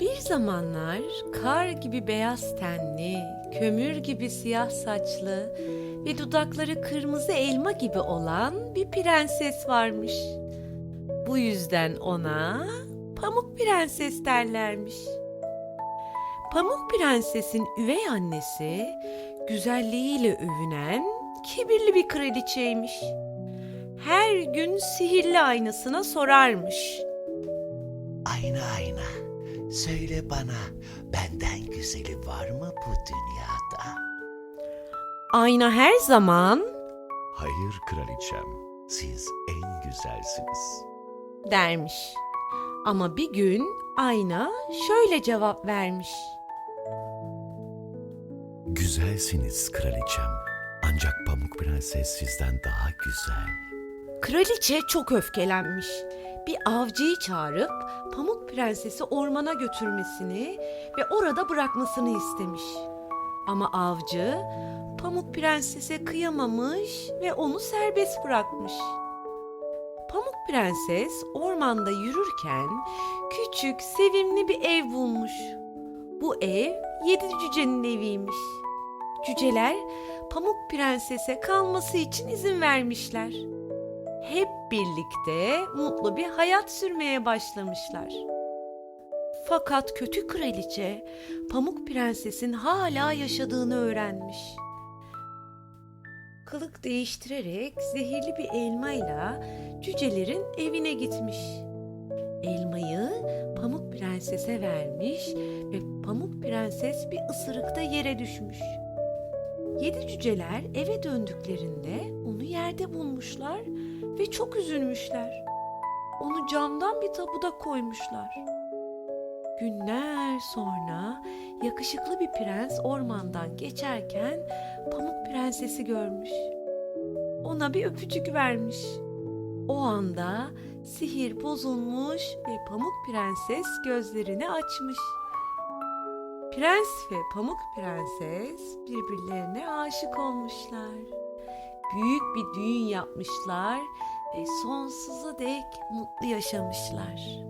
Bir zamanlar kar gibi beyaz tenli, kömür gibi siyah saçlı ve dudakları kırmızı elma gibi olan bir prenses varmış. Bu yüzden ona Pamuk Prenses derlermiş. Pamuk Prenses'in üvey annesi güzelliğiyle övünen kibirli bir kraliçeymiş. Her gün sihirli aynasına sorarmış. Ayna ayna. Söyle bana benden güzeli var mı bu dünyada? Ayna her zaman Hayır kraliçem, siz en güzelsiniz. dermiş. Ama bir gün ayna şöyle cevap vermiş. Güzelsiniz kraliçem. Ancak Pamuk Prenses sizden daha güzel. Kraliçe çok öfkelenmiş. Bir avcıyı çağırıp Pamuk Prenses'i ormana götürmesini ve orada bırakmasını istemiş. Ama avcı Pamuk Prenses'e kıyamamış ve onu serbest bırakmış. Pamuk Prenses ormanda yürürken küçük, sevimli bir ev bulmuş. Bu ev yedi cücenin eviymiş. Cüceler Pamuk Prenses'e kalması için izin vermişler hep birlikte mutlu bir hayat sürmeye başlamışlar. Fakat kötü kraliçe Pamuk Prenses'in hala yaşadığını öğrenmiş. Kılık değiştirerek zehirli bir elmayla cücelerin evine gitmiş. Elmayı Pamuk Prenses'e vermiş ve Pamuk Prenses bir ısırıkta yere düşmüş. Yedi cüceler eve döndüklerinde onu yerde bulmuşlar ve çok üzülmüşler. Onu camdan bir tabuda koymuşlar. Günler sonra yakışıklı bir prens ormandan geçerken Pamuk Prenses'i görmüş. Ona bir öpücük vermiş. O anda sihir bozulmuş ve Pamuk Prenses gözlerini açmış. Prens ve Pamuk Prenses birbirlerine aşık olmuşlar. Büyük bir düğün yapmışlar ve sonsuza dek mutlu yaşamışlar.